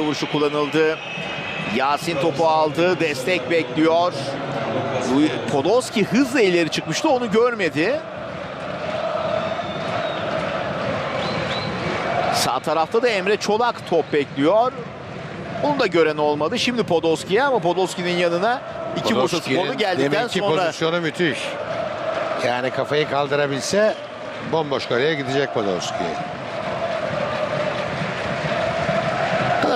Vuruşu kullanıldı. Yasin topu aldı. Destek bekliyor. Podolski hızla ileri çıkmıştı. Onu görmedi. Sağ tarafta da Emre Çolak top bekliyor. Onu da gören olmadı. Şimdi Podolski'ye ama Podolski'nin yanına iki Bursa Sporlu geldikten deminki sonra pozisyonu müthiş. Yani kafayı kaldırabilse bomboş kaleye gidecek Podolski.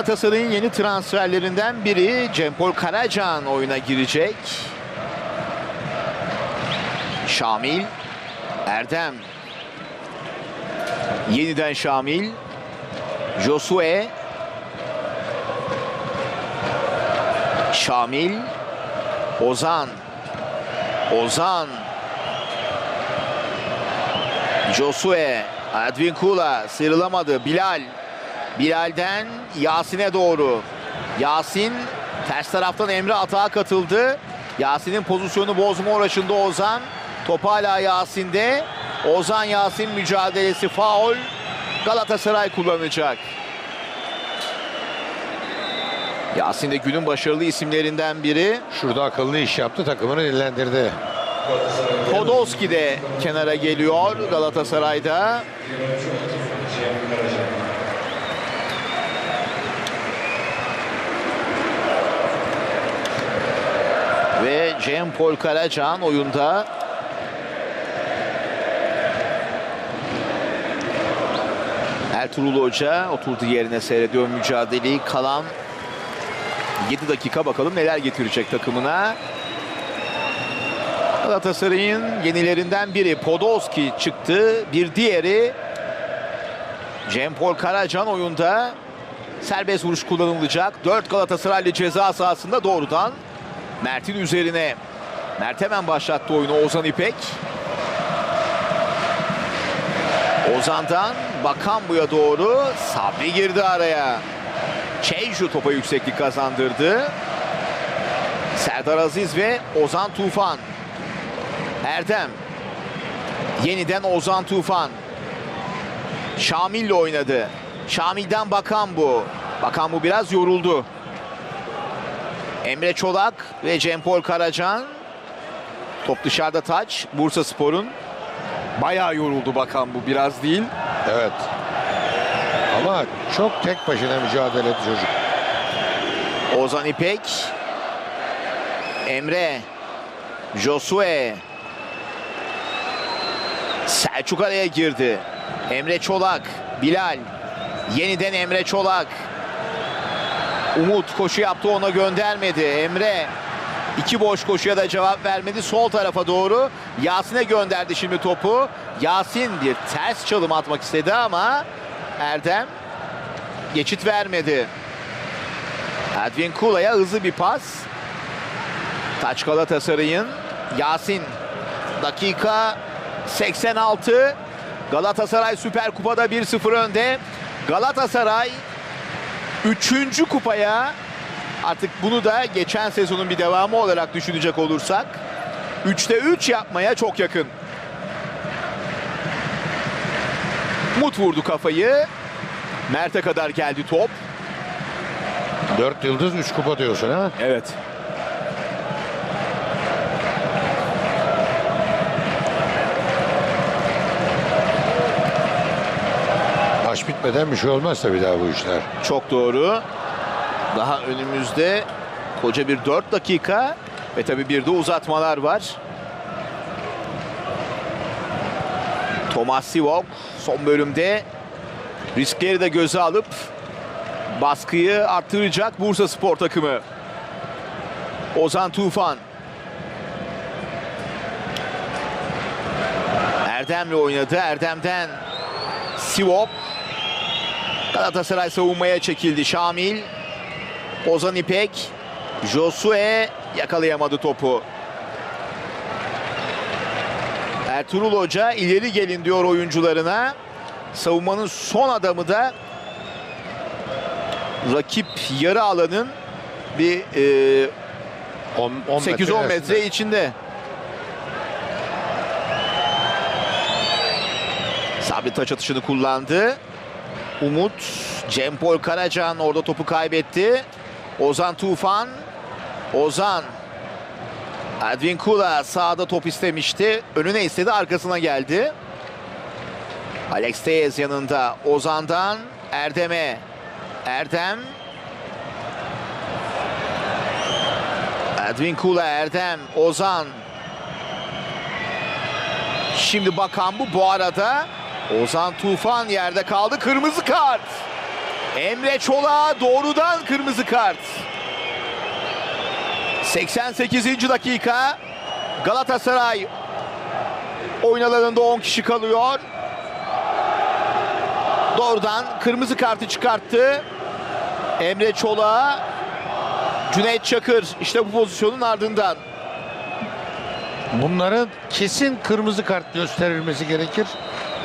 Galatasaray'ın yeni transferlerinden biri Cempol Karacan oyuna girecek. Şamil, Erdem. Yeniden Şamil. Josue. Şamil. Ozan. Ozan. Josue. Edwin Kula sıyrılamadı. Bilal. Bilal'den Yasin'e doğru. Yasin ters taraftan Emre atağa katıldı. Yasin'in pozisyonu bozma uğraşında Ozan. Top hala Yasin'de. Ozan Yasin mücadelesi faul. Galatasaray kullanacak. Yasin de günün başarılı isimlerinden biri. Şurada akıllı iş yaptı takımını dinlendirdi. Podolski de kenara geliyor Galatasaray'da. Cem Pol Karacan oyunda. Ertuğrul Hoca oturduğu yerine seyrediyor mücadeleyi. Kalan 7 dakika bakalım neler getirecek takımına. Galatasaray'ın yenilerinden biri Podolski çıktı. Bir diğeri Cem Pol Karacan oyunda. Serbest vuruş kullanılacak. 4 Galatasaraylı ceza sahasında doğrudan Mert'in üzerine. Mert hemen başlattı oyunu Ozan İpek. Ozan'dan Bakambu'ya doğru Sabri girdi araya. Çeyju topa yükseklik kazandırdı. Serdar Aziz ve Ozan Tufan. Erdem. Yeniden Ozan Tufan. Şamil'le oynadı. Şamil'den Bakan bu. Bakan bu biraz yoruldu. Emre Çolak ve Cempol Karacan. Top dışarıda taç. Bursa Spor'un. Bayağı yoruldu Bakan bu biraz değil. Evet. Ama çok tek başına mücadele etti çocuk. Ozan İpek. Emre. Josue. Selçuk araya girdi. Emre Çolak. Bilal. Yeniden Emre Çolak. Umut koşu yaptı ona göndermedi. Emre iki boş koşuya da cevap vermedi. Sol tarafa doğru Yasin'e gönderdi şimdi topu. Yasin bir ters çalım atmak istedi ama Erdem geçit vermedi. Edwin Kula'ya hızlı bir pas. Taç Galatasaray'ın Yasin dakika 86 Galatasaray Süper Kupa'da 1-0 önde. Galatasaray 3. kupaya artık bunu da geçen sezonun bir devamı olarak düşünecek olursak 3'te 3 yapmaya çok yakın. Mut vurdu kafayı. Mert'e kadar geldi top. Dört yıldız üç kupa diyorsun ha? Evet. Bitmeden bir şey olmaz tabii daha bu işler. Çok doğru. Daha önümüzde koca bir 4 dakika ve tabii bir de uzatmalar var. Thomas Sivok son bölümde riskleri de göze alıp baskıyı arttıracak Bursa Spor takımı. Ozan Tufan. Erdem'le oynadı. Erdem'den Sivop. Galatasaray savunmaya çekildi. Şamil. Ozan İpek. Josue yakalayamadı topu. Ertuğrul Hoca ileri gelin diyor oyuncularına. Savunmanın son adamı da rakip yarı alanın bir e, On- on 8-10 ilerisinde. metre içinde. Sabri taç atışını kullandı. Umut Cem Pol Karacan orada topu kaybetti. Ozan Tufan. Ozan. Edwin Kula sağda top istemişti. Önüne istedi arkasına geldi. Alex Teyes yanında. Ozan'dan Erdem'e. Erdem. Edwin Kula, Erdem, Ozan. Şimdi bakan bu. Bu arada Ozan Tufan yerde kaldı. Kırmızı kart. Emre Çolak'a doğrudan kırmızı kart. 88. dakika. Galatasaray oyun alanında 10 kişi kalıyor. Doğrudan kırmızı kartı çıkarttı. Emre Çolak'a Cüneyt Çakır işte bu pozisyonun ardından. Bunların kesin kırmızı kart gösterilmesi gerekir.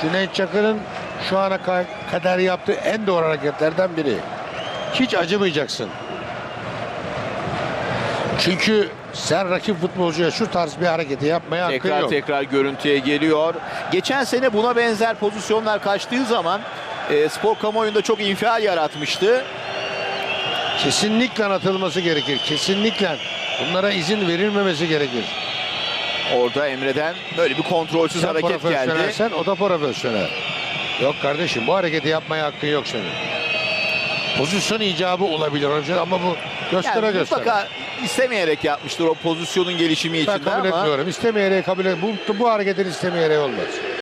Cüneyt Çakır'ın şu ana ka- kadar yaptığı en doğru hareketlerden biri. Hiç acımayacaksın. Çünkü sen rakip futbolcuya şu tarz bir hareketi yapmaya hakkın Tekrar yok. tekrar görüntüye geliyor. Geçen sene buna benzer pozisyonlar kaçtığı zaman e, spor kamuoyunda çok infial yaratmıştı. Kesinlikle atılması gerekir. Kesinlikle. Bunlara izin verilmemesi gerekir. Orada Emre'den böyle bir kontrolsüz Sen hareket geldi. profesyonelsen o da profesyonel. Yok kardeşim bu hareketi yapmaya hakkın yok senin. Pozisyon icabı olabilir hocam ama bu göstere Yani göstere. mutlaka istemeyerek yapmıştır o pozisyonun gelişimi Ben içinde kabul ama etmiyorum. İstemeyerek kabul et. Bu, bu hareketin istemeyerek olmaz.